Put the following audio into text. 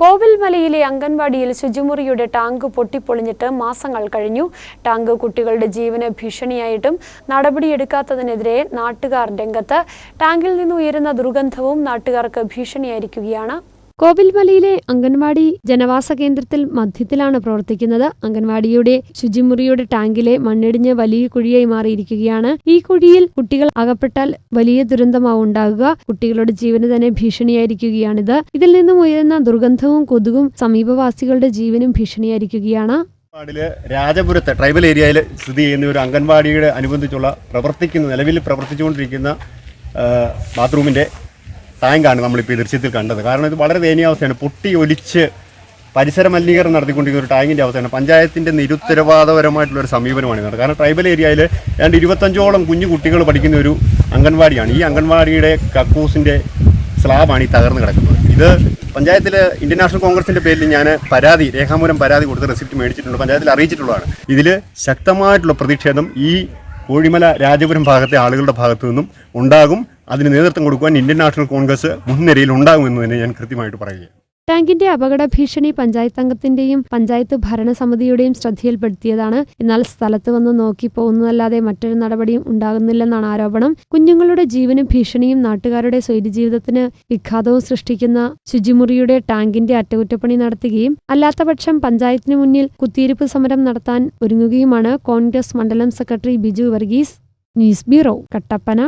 കോവിൽമലയിലെ അംഗൻവാടിയിൽ ശുചിമുറിയുടെ tank പൊട്ടിപ്പൊളിഞ്ഞിട്ട് മാസങ്ങൾ കഴിഞ്ഞു. Tank കുട്ടികളുടെ ജീവന് ഭീഷണിയായിട്ടും നടപടിയെടുക്കാത്തതിനെതിരെ നാട്ടുകാർ രംഗത്ത്. ടാങ്കിൽ നിന്ന് ഉയരുന്ന ദുർഗന്ധവും നാട്ടുകാർക്ക് ഭീഷണിയായിരിക്കുകയാണ്. കോവിൽമലയിലെ അംഗൻവാടി ജനവാസ കേന്ദ്രത്തിൽ മധ്യത്തിലാണ് പ്രവർത്തിക്കുന്നത്. അംഗൻവാടിയുടെ ശുചിമുറിയുടെ ടാങ്കിലെ മണ്ണിടിഞ്ഞ് വലിയ കുഴിയായി മാറിയിരിക്കുകയാണ്. ഈ കുഴിയിൽ കുട്ടികൾ അകപ്പെട്ടാൽ വലിയ ദുരന്തമാവും ഉണ്ടാകുക. കുട്ടികളുടെ ജീവന് തന്നെ ഭീഷണിയായിരിക്കുകയാണിത്. ഇതിൽ നിന്നും ഉയരുന്ന ദുർഗന്ധവും കൊതുകും സമീപവാസികളുടെ ജീവനും ഭീഷണിയായിരിക്കുകയാണ്. രാജപുരത്തെ ട്രൈബൽ ഏരിയയിൽ സ്ഥിതി ചെയ്യുന്ന ഒരു അംഗൻവാടിയുടെ അനുബന്ധിച്ചുള്ള പ്രവർത്തിക്കുന്ന നിലവിൽ പ്രവർത്തിച്ചുകൊണ്ടിരിക്കുന്ന ബാത്റൂമിന്റെ ടാങ്കാണ് നമ്മളിപ്പോൾ ഈ ദൃശ്യത്തിൽ കണ്ടത്. കാരണം ഇത് വളരെ ദയനീയാവസ്ഥയാണ് പൊട്ടി ഒലിച്ച് പരിസര മലിനീകരണം നടത്തിക്കൊണ്ടിരിക്കുന്ന ഒരു ടാങ്കിന്റെ അവസ്ഥയാണ്. പഞ്ചായത്തിന്റെ നിരുത്തരവാദപരമായിട്ടുള്ള ഒരു സമീപനമാണ് ഇത് കാരണം ട്രൈബൽ ഏരിയയിൽ ഏതാണ്ട് ഇരുപത്തഞ്ചോളം കുഞ്ഞു കുട്ടികൾ പഠിക്കുന്ന ഒരു അംഗൻവാടിയാണ്. ഈ അംഗൻവാടിയുടെ കക്കൂസിന്റെ സ്ലാബാണ് ഈ തകർന്ന് കിടക്കുന്നത്. ഇത് പഞ്ചായത്തിൽ ഇന്ത്യൻ നാഷണൽ കോൺഗ്രസിന്റെ പേരിൽ ഞാൻ പരാതി രേഖാമൂലം പരാതി കൊടുത്ത് റെസിപ്റ്റ് മേടിച്ചിട്ടുണ്ട്. പഞ്ചായത്തിൽ അറിയിച്ചിട്ടുള്ളതാണ്. ഇതിൽ ശക്തമായിട്ടുള്ള പ്രതിഷേധം ഈ കോഴിമല രാജപുരം ഭാഗത്തെ ആളുകളുടെ ഭാഗത്തു നിന്നും ഉണ്ടാകും. അതിന് നേതൃത്വം കൊടുക്കുവാൻ ഇന്ത്യൻ നാഷണൽ കോൺഗ്രസ് മുൻനിരയിൽ ഉണ്ടാകുമെന്ന് തന്നെ ഞാൻ കൃത്യമായിട്ട് പറയുകയാണ്. ടാങ്കിന്റെ അപകട ഭീഷണി പഞ്ചായത്ത് അംഗത്തിന്റെയും പഞ്ചായത്ത് ഭരണസമിതിയുടെയും ശ്രദ്ധയിൽപ്പെടുത്തിയതാണ്. എന്നാൽ സ്ഥലത്ത് വന്ന് നോക്കി പോകുന്നതല്ലാതെ മറ്റൊരു നടപടിയും ഉണ്ടാകുന്നില്ലെന്നാണ് ആരോപണം. കുഞ്ഞുങ്ങളുടെ ജീവനും ഭീഷണിയും നാട്ടുകാരുടെ സ്വൈര്യജീവിതത്തിന് വിഘാതവും സൃഷ്ടിക്കുന്ന ശുചിമുറിയുടെ ടാങ്കിന്റെ അറ്റകുറ്റപ്പണി നടത്തുകയും അല്ലാത്തപക്ഷം പഞ്ചായത്തിന് മുന്നിൽ കുത്തിയിരിപ്പ് സമരം നടത്താൻ ഒരുങ്ങുകയുമാണ് കോൺഗ്രസ് മണ്ഡലം secretary Biju Varghese. News bureau Kattappana.